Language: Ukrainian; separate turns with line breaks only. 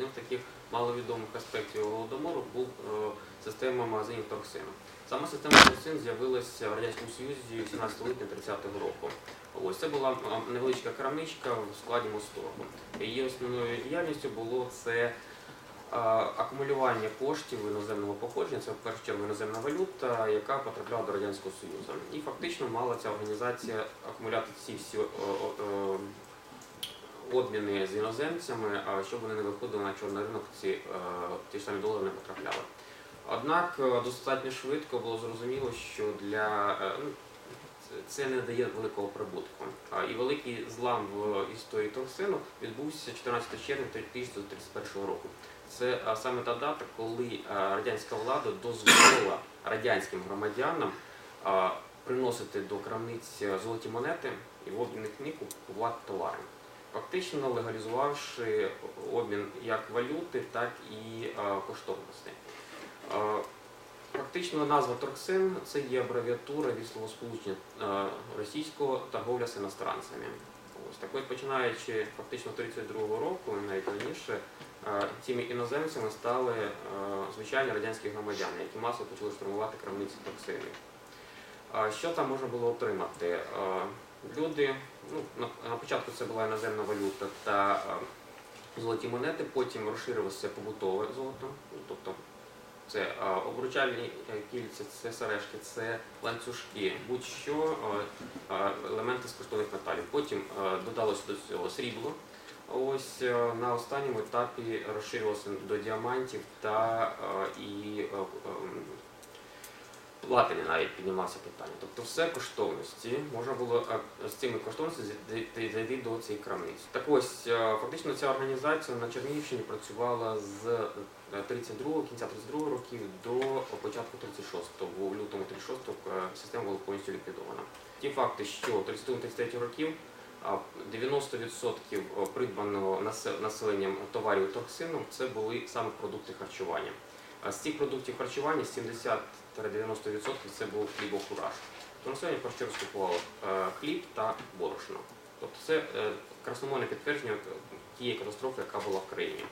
Одним з таких маловідомих аспектів голодомору був е, система магазинів торксину. Саме система торксин з'явилася в Радянському Союзі 17 липня 30-го року. Ось це була е, невеличка крамничка в складі Мосторгу. Її основною діяльністю було це е, акумулювання коштів іноземного походження, це в першу чергу іноземна валюта, яка потрапляла до Радянського Союзу. І фактично мала ця організація акумуляти ці всі обміни з іноземцями, щоб вони не виходили на чорний ринок, ці, е, ті ж самі долари не потрапляли. Однак е, достатньо швидко було зрозуміло, що для е, ну, це- не дає великого прибутку. І великий злам в історії Торксину відбувся 14 червня 1931 року. Це саме та дата, коли радянська влада дозволила радянським громадянам приносити до крамниць золоті монети і в обмінних них купувати товари фактично легалізувавши обмін як валюти, так і е, коштовностей. Фактично назва Торксин це є абревіатура від словосполучення е, російського торговля з іностранцями. Ось так от починаючи фактично 32-го року, навіть раніше, е, цими іноземцями стали звичайні радянські громадяни, які масово почали штурмувати крамниці токсинів. Що там можна було отримати? Люди, ну, на, початку це була іноземна валюта та е, золоті монети, потім розширилося побутове золото, ну, тобто це е, обручальні е, кільця, це сережки, це ланцюжки, будь-що елементи з коштовних металів. Потім додалося до цього срібло. Ось на останньому етапі розширилося до діамантів та і е, ем, навіть піднімалося питання. Тобто все коштовності можна було е, з цими коштовностями зайти- до цієї крамниці. Так ось е, фактично ця організація на Чернігівщині працювала з е, 32 кінця 32 років до початку 36-го, бо в лютому 36-го е, система була повністю ліквідована. Ті факти, що 32-33 років 90% придбаного населенням товарів токсином це були саме продукти харчування. А з цих продуктів харчування 70-90% це був хлібокураж. То населення першу чергу скупувало е, хліб та борошно. Тобто це е, красномовне підтвердження тієї катастрофи, яка була в країні.